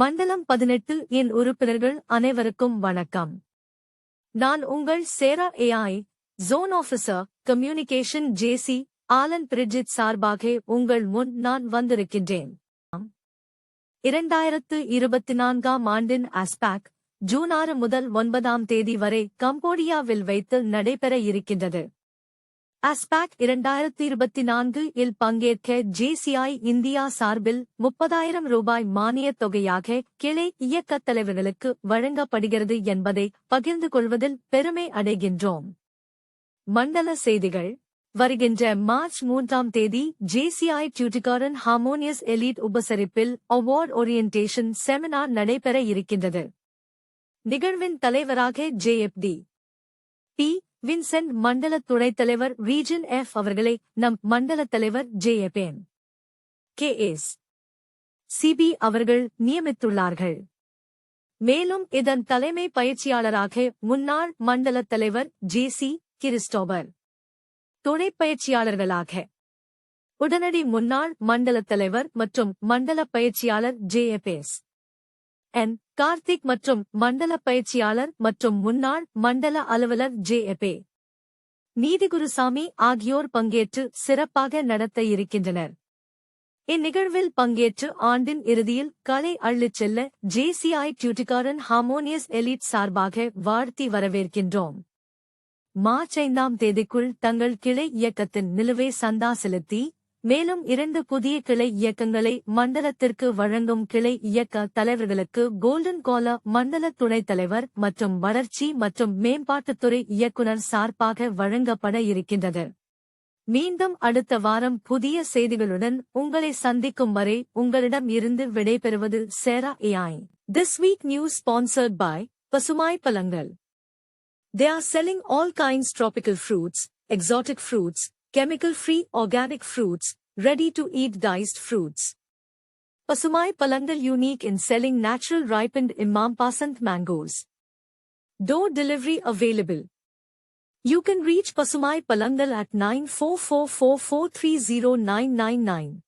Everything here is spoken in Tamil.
மண்டலம் பதினெட்டு என் உறுப்பினர்கள் அனைவருக்கும் வணக்கம். நான் உங்கள் சேரா AI zone officer communication JC Alan Bridget சார்பாக உங்கள் முன் நான் வந்திருக்கின்றேன். இரண்டாயிரத்து இருபத்தி நான்காம் ஆண்டின் அஸ்பாக் ஜூன் ஆறு முதல் ஒன்பதாம் தேதி வரை கம்போடியாவில் வைத்து நடைபெற இருக்கின்றது. அஸ்பாக் இரண்டாயிரத்தி இருபத்தி நான்கு இல் பங்கேற்க ஜேசிஐ இந்தியா சார்பில் முப்பதாயிரம் ரூபாய் மானியத் தொகையாக கிளை இயக்கத் தலைவர்களுக்கு வழங்கப்படுகிறது என்பதை பகிர்ந்து கொள்வதில் பெருமை அடைகின்றோம். மண்டல செய்திகள். வருகின்ற மார்ச் மூன்றாம் தேதி ஜேசிஐ டியூட்டிகாரன் ஹார்மோனியஸ் எலீட் உபசரிப்பில் அவார்ட் ஓரியன்டேஷன் செமினார் நடைபெற இருக்கின்றது. நிகழ்வின் தலைவராக ஜேஎப்டி பி. வின்சென்ட் மண்டல துணைத் தலைவர் ரீஜன் எஃப் அவர்களை நம் மண்டல தலைவர் ஜேஎபேன் கே. எஸ். சிபி அவர்கள் நியமித்துள்ளார்கள். மேலும் இதன் தலைமை பயிற்சியாளராக முன்னாள் மண்டல தலைவர் ஜே. சி. கிறிஸ்டோபர். துணை பயிற்சியாளர்களாக. உடனடி முன்னாள் மண்டல தலைவர் மற்றும் மண்டல பயிற்சியாளர் ஜேஎப்எஸ் என். கார்த்திக் மற்றும் மண்டல பயிற்சியாளர் மற்றும் முன்னாள் மண்டல அலுவலர் ஜே. எப்பே நீதிகுருசாமி ஆகியோர் பங்கேற்று சிறப்பாக நடத்த இருக்கின்றனர். இந்நிகழ்வில் பங்கேற்று ஆண்டின் இறுதியில் கலை அள்ளிச் செல்ல ஜேசிஐ டியூட்டிகாரன் ஹார்மோனியஸ் எலிட் சார்பாக வாழ்த்தி வரவேற்கின்றோம். மார்ச் ஐந்தாம் தேதிக்குள் தங்கள் கிளை இயக்கத்தின் நிலுவை சந்தா செலுத்தி மேலும் இரண்டு புதிய கிளை இயக்கங்களை மண்டலத்திற்கு வழங்கும் கிளை இயக்க தலைவர்களுக்கு கோல்டன் கோலா மண்டல துணைத் தலைவர் மற்றும் வளர்ச்சி மற்றும் மேம்பாட்டுத்துறை இயக்குனர் சார்பாக வழங்கப்பட இருக்கின்றது. மீண்டும் அடுத்த வாரம் புதிய செய்திகளுடன் உங்களை சந்திக்கும் வரை உங்களிடம் இருந்து விடைபெறுவது சேரா AI this week news sponsored by பசுமாய் பழங்கள். They are selling all kinds tropical fruits, exotic fruits, chemical-free organic fruits, ready-to-eat diced fruits. Pasumai Palangal unique in selling natural ripened Imam Pasant mangoes. Door delivery available. You can reach Pasumai Palangal at 9444430999.